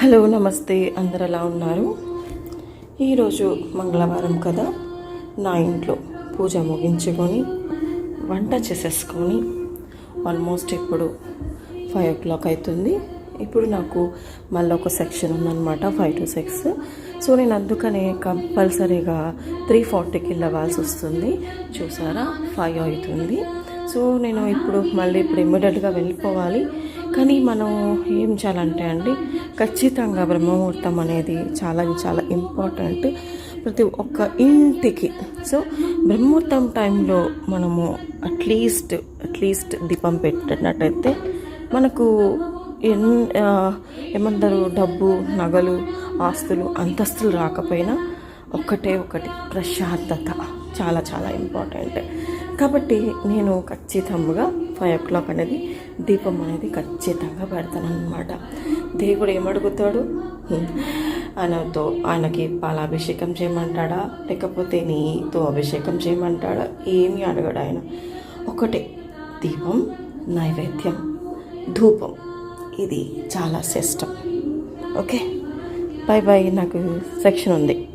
Hello నమస్తే. అందరు ఎలా ఉన్నారు? ఈరోజు మంగళవారం కదా. నా ఇంట్లో పూజ ముగించుకొని వంట చేసేసుకొని ఆల్మోస్ట్ ఇప్పుడు ఫైవ్ ఓ క్లాక్ అవుతుంది. ఇప్పుడు నాకు మళ్ళీ ఒక సెక్షన్ ఉందన్నమాట ఫైవ్ టు సిక్స్ సో నేను అందుకనే కంపల్సరీగా త్రీ ఫార్టీకి వెళ్ళవలసి వస్తుంది. చూసారా? ఫైవ్ అవుతుంది. సో నేను ఇప్పుడు మళ్ళీ ఇప్పుడు ఇమ్మీడియట్గా వెళ్ళిపోవాలి. కానీ మనం ఏం చేయాలంటే అండి ఖచ్చితంగా బ్రహ్మముహూర్తం అనేది చాలా చాలా ఇంపార్టెంట్ ప్రతి ఒక్క ఇంటికి. సో బ్రహ్మముహూర్తం టైంలో మనము అట్లీస్ట్ అట్లీస్ట్ దీపం పెట్టినట్టయితే మనకు ఎన్ ఏమంటారు డబ్బు నగలు ఆస్తులు అంతస్తులు రాకపోయినా ఒక్కటే ఒకటి ప్రశాంతత చాలా చాలా ఇంపార్టెంట్ కాబట్టి నేను ఖచ్చితంగా ఫైవ్ ఓ క్లాక్ అనేది దీపం అనేది ఖచ్చితంగా పెడతాను అనమాట దేవుడు ఏమడుగుతాడు? ఆయనతో ఆయనకి పాలాభిషేకం చేయమంటాడా? లేకపోతే నీతో అభిషేకం చేయమంటాడా? ఏమి అడగడు ఆయన. ఒకటే దీపం నైవేద్యం ధూపం. ఇది చాలా శ్రేష్టం. ఓకే? బాయ్ బాయ్ నాకు సెక్షన్ ఉంది.